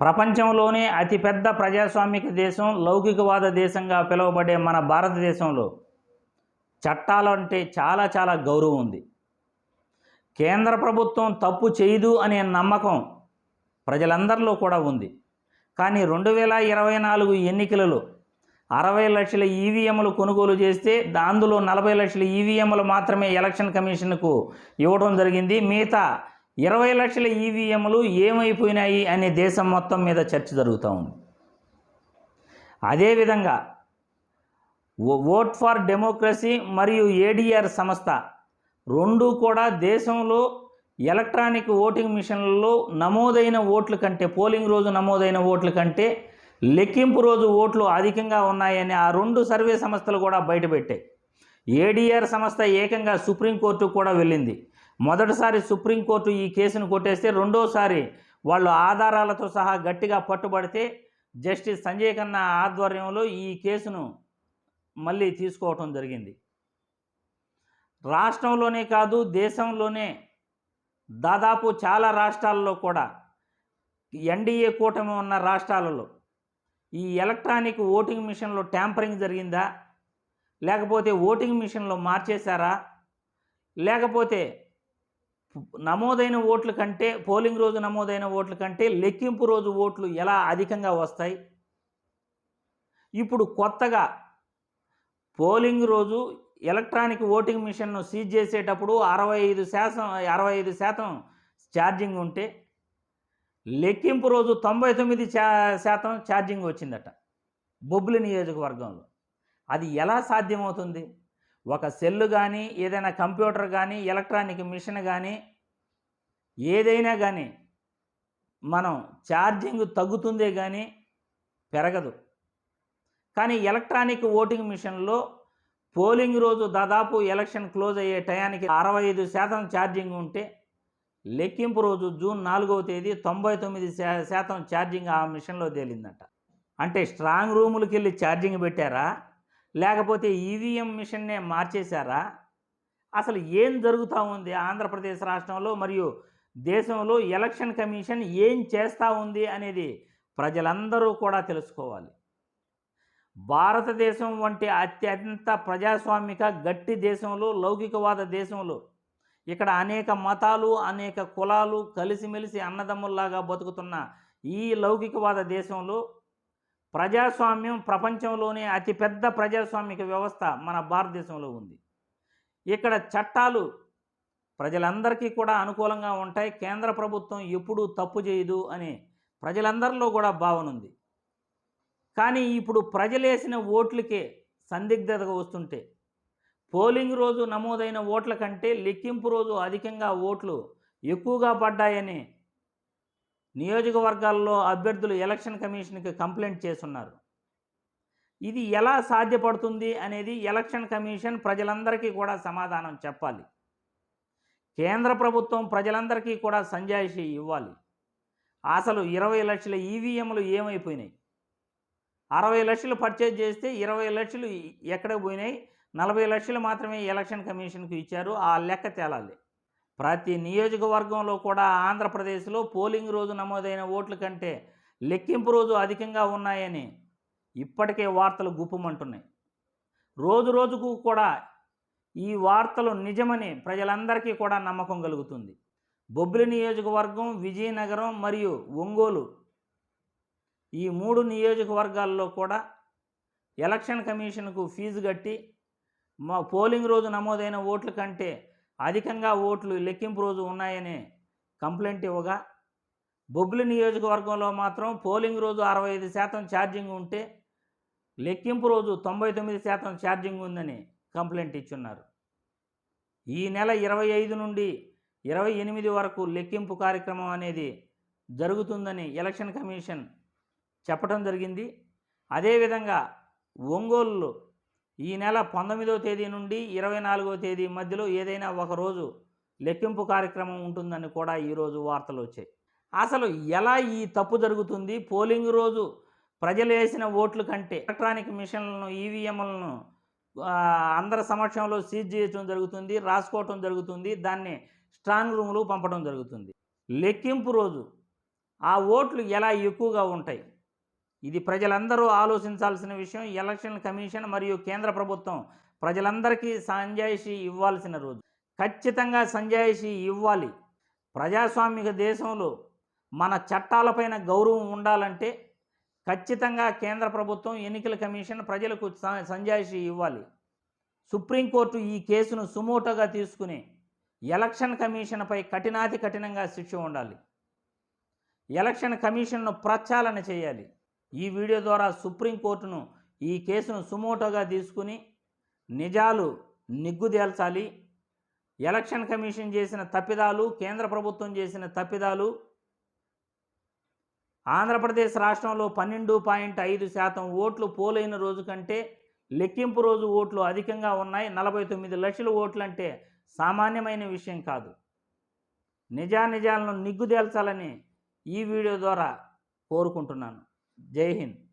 ప్రపంచంలోనే అతిపెద్ద ప్రజాస్వామిక దేశం లౌకికవాద దేశంగా పిలువబడే మన భారతదేశంలో చట్టాలంటే చాలా చాలా గౌరవం ఉంది. కేంద్ర ప్రభుత్వం తప్పు చేయదు అనే నమ్మకం ప్రజలందరిలో కూడా ఉంది. కానీ రెండు వేల ఇరవై నాలుగు ఎన్నికలలో అరవై లక్షల ఈవీఎంలు కొనుగోలు చేస్తే అందులో నలభై లక్షల ఈవీఎంలు మాత్రమే ఎలక్షన్ కమిషన్కు ఇవ్వడం జరిగింది. మిగతా ఇరవై లక్షల ఈవీఎంలు ఏమైపోయినాయి అనే దేశం మొత్తం మీద చర్చ జరుగుతూ ఉంది. అదేవిధంగా ఓట్ ఫర్ డెమోక్రసీ మరియు ఏడిఆర్ సంస్థ రెండు కూడా దేశంలో ఎలక్ట్రానిక్ ఓటింగ్ మిషన్లలో నమోదైన ఓట్ల కంటే పోలింగ్ రోజు నమోదైన ఓట్ల కంటే లెక్కింపు రోజు ఓట్లు అధికంగా ఉన్నాయని ఆ రెండు సర్వే సంస్థలు కూడా బయటపెట్టాయి. ఏడిఆర్ సంస్థ ఏకంగా సుప్రీంకోర్టు కూడా వెళ్ళింది. మొదటిసారి సుప్రీంకోర్టు ఈ కేసును కొట్టేస్తే రెండోసారి వాళ్ళు ఆధారాలతో సహా గట్టిగా పట్టుబడితే జస్టిస్ సంజయ్ ఖన్నా ఆధ్వర్యంలో ఈ కేసును మళ్ళీ తీసుకోవటం జరిగింది. రాష్ట్రంలోనే కాదు దేశంలోనే దాదాపు చాలా రాష్ట్రాల్లో కూడా ఎన్డీఏ కూటమి ఉన్న రాష్ట్రాలలో ఈ ఎలక్ట్రానిక్ ఓటింగ్ మిషన్లో ట్యాంపరింగ్ జరిగిందా? లేకపోతే ఓటింగ్ మిషన్లో మార్చేశారా? లేకపోతే నమోదైన ఓట్ల కంటే పోలింగ్ రోజు నమోదైన ఓట్ల కంటే లెక్కింపు రోజు ఓట్లు ఎలా అధికంగా వస్తాయి? ఇప్పుడు కొత్తగా పోలింగ్ రోజు ఎలక్ట్రానిక్ ఓటింగ్ మిషన్ను సీజ్ చేసేటప్పుడు అరవై ఐదు శాతం అరవై ఐదు శాతం ఛార్జింగ్ ఉంటే లెక్కింపు రోజు తొంభై తొమ్మిది శాతం ఛార్జింగ్ వచ్చిందట బొబ్బులి నియోజకవర్గంలో. అది ఎలా సాధ్యమవుతుంది? ఒక సెల్లు కానీ ఏదైనా కంప్యూటర్ కానీ ఎలక్ట్రానిక్ మిషన్ కానీ ఏదైనా కానీ మనం ఛార్జింగ్ తగ్గుతుందే కానీ పెరగదు. కానీ ఎలక్ట్రానిక్ ఓటింగ్ మిషన్లో పోలింగ్ రోజు దాదాపు ఎలక్షన్ క్లోజ్ అయ్యే టయానికి అరవై ఐదు శాతం ఛార్జింగ్ ఉంటే లెక్కింపు రోజు జూన్ నాలుగవ తేదీ తొంభై తొమ్మిది శాతం ఛార్జింగ్ ఆ మిషన్లో తేలిందట. అంటే స్ట్రాంగ్ రూములకి వెళ్ళి ఛార్జింగ్ పెట్టారా? లేకపోతే ఈవీఎం మిషన్నే మార్చేశారా? అసలు ఏం జరుగుతూ ఉంది ఆంధ్రప్రదేశ్ రాష్ట్రంలో మరియు దేశంలో ఎలక్షన్ కమిషన్ ఏం చేస్తూ ఉంది అనేది ప్రజలందరూ కూడా తెలుసుకోవాలి. భారతదేశం వంటి అత్యంత ప్రజాస్వామిక గట్టి దేశంలో లౌకికవాద దేశంలో ఇక్కడ అనేక మతాలు అనేక కులాలు కలిసిమెలిసి అన్నదమ్ముల్లాగా బతుకుతున్న ఈ లౌకికవాద దేశంలో ప్రజాస్వామ్యం ప్రపంచంలోనే అతిపెద్ద ప్రజాస్వామిక వ్యవస్థ మన భారతదేశంలో ఉంది. ఇక్కడ చట్టాలు ప్రజలందరికీ కూడా అనుకూలంగా ఉంటాయి. కేంద్ర ప్రభుత్వం ఎప్పుడూ తప్పు చేయదు అని ప్రజలందరిలో కూడా భావన ఉంది. కానీ ఇప్పుడు ప్రజలేసిన ఓట్లకే సందిగ్ధత వస్తుంటే పోలింగ్ రోజు నమోదైన ఓట్ల కంటే లెక్కింపు రోజు అధికంగా ఓట్లు ఎక్కువగా పడ్డాయని నియోజకవర్గాల్లో అభ్యర్థులు ఎలక్షన్ కమిషన్కి కంప్లైంట్ చేస్తున్నారు. ఇది ఎలా సాధ్యపడుతుంది అనేది ఎలక్షన్ కమిషన్ ప్రజలందరికీ కూడా సమాధానం చెప్పాలి. కేంద్ర ప్రభుత్వం ప్రజలందరికీ కూడా సంజాయిషి ఇవ్వాలి. అసలు ఇరవై లక్షల ఈవీఎంలు ఏమైపోయినాయి? అరవై లక్షలు పర్చేజ్ చేస్తే ఇరవై లక్షలు ఎక్కడ పోయినాయి? నలభై లక్షలు మాత్రమే ఎలక్షన్ కమిషన్కు ఇచ్చారు. ఆ లెక్క తేలాలి. ప్రతి నియోజకవర్గంలో కూడా ఆంధ్రప్రదేశ్లో పోలింగ్ రోజు నమోదైన ఓట్ల కంటే లెక్కింపు రోజు అధికంగా ఉన్నాయని ఇప్పటికే వార్తలు గుప్పమంటున్నాయి. రోజు రోజుకు కూడా ఈ వార్తలు నిజమని ప్రజలందరికీ కూడా నమ్మకం కలుగుతుంది. బొబ్బిలి నియోజకవర్గం విజయనగరం మరియు ఒంగోలు ఈ మూడు నియోజకవర్గాల్లో కూడా ఎలక్షన్ కమిషన్కు ఫీజు కట్టి మా పోలింగ్ రోజు నమోదైన ఓట్ల కంటే అధికంగా ఓట్లు లెక్కింపు రోజు ఉన్నాయని కంప్లైంట్ ఇవ్వగా బొబ్బిలి నియోజకవర్గంలో మాత్రం పోలింగ్ రోజు అరవై ఐదు శాతం ఛార్జింగ్ ఉంటే లెక్కింపు రోజు తొంభై తొమ్మిది శాతం ఛార్జింగ్ ఉందని కంప్లైంట్ ఇచ్చున్నారు. ఈ నెల ఇరవై ఐదు నుండి ఇరవై ఎనిమిది వరకు లెక్కింపు కార్యక్రమం అనేది జరుగుతుందని ఎలక్షన్ కమిషన్ చెప్పడం జరిగింది. అదేవిధంగా ఒంగోలు ఈ నెల పంతొమ్మిదవ తేదీ నుండి ఇరవై నాలుగో తేదీ మధ్యలో ఏదైనా ఒక రోజు లెక్కింపు కార్యక్రమం ఉంటుందని కూడా ఈరోజు వార్తలు వచ్చాయి. అసలు ఎలా ఈ తప్పు జరుగుతుంది? పోలింగ్ రోజు ప్రజలు వేసిన ఓట్ల కంటే ఎలక్ట్రానిక్ మిషన్లను ఈవీఎంలను అందరి సమక్షంలో సీజ్ చేయడం జరుగుతుంది రాసుకోవటం జరుగుతుంది దాన్ని స్ట్రాంగ్ రూమ్లు పంపడం జరుగుతుంది. లెక్కింపు రోజు ఆ ఓట్లు ఎలా ఎక్కువగా ఉంటాయి? ఇది ప్రజలందరూ ఆలోచించాల్సిన విషయం. ఎలక్షన్ కమిషన్ మరియు కేంద్ర ప్రభుత్వం ప్రజలందరికీ సంజాయిషి ఇవ్వాల్సిన రోజు. ఖచ్చితంగా సంజాయిషి ఇవ్వాలి. ప్రజాస్వామిక దేశంలో మన చట్టాలపైన గౌరవం ఉండాలంటే ఖచ్చితంగా కేంద్ర ప్రభుత్వం ఎన్నికల కమిషన్ ప్రజలకు స- సంజాయిషి ఇవ్వాలి. సుప్రీంకోర్టు ఈ కేసును సుమోటోగా తీసుకుని ఎలక్షన్ కమిషన్పై కఠినాతి కఠినంగా శిక్ష ఉండాలి. ఎలక్షన్ కమిషన్ను ప్రక్షాళన చేయాలి. ఈ వీడియో ద్వారా సుప్రీంకోర్టును ఈ కేసును సుమోటోగా తీసుకుని నిజాలు నిగ్గుదేల్చాలి ఎలక్షన్ కమిషన్ చేసిన తప్పిదాలు కేంద్ర ప్రభుత్వం చేసిన తప్పిదాలు ఆంధ్రప్రదేశ్ రాష్ట్రంలో పన్నెండు పాయింట్ ఐదు శాతం ఓట్లు పోలైన రోజు కంటే లెక్కింపు రోజు ఓట్లు అధికంగా ఉన్నాయి. నలభై తొమ్మిది లక్షల ఓట్లు అంటే సామాన్యమైన విషయం కాదు. నిజానిజాలను నిగ్గుదేల్చాలని ఈ వీడియో ద్వారా కోరుకుంటున్నాను. ஜெய்ஹிந்த்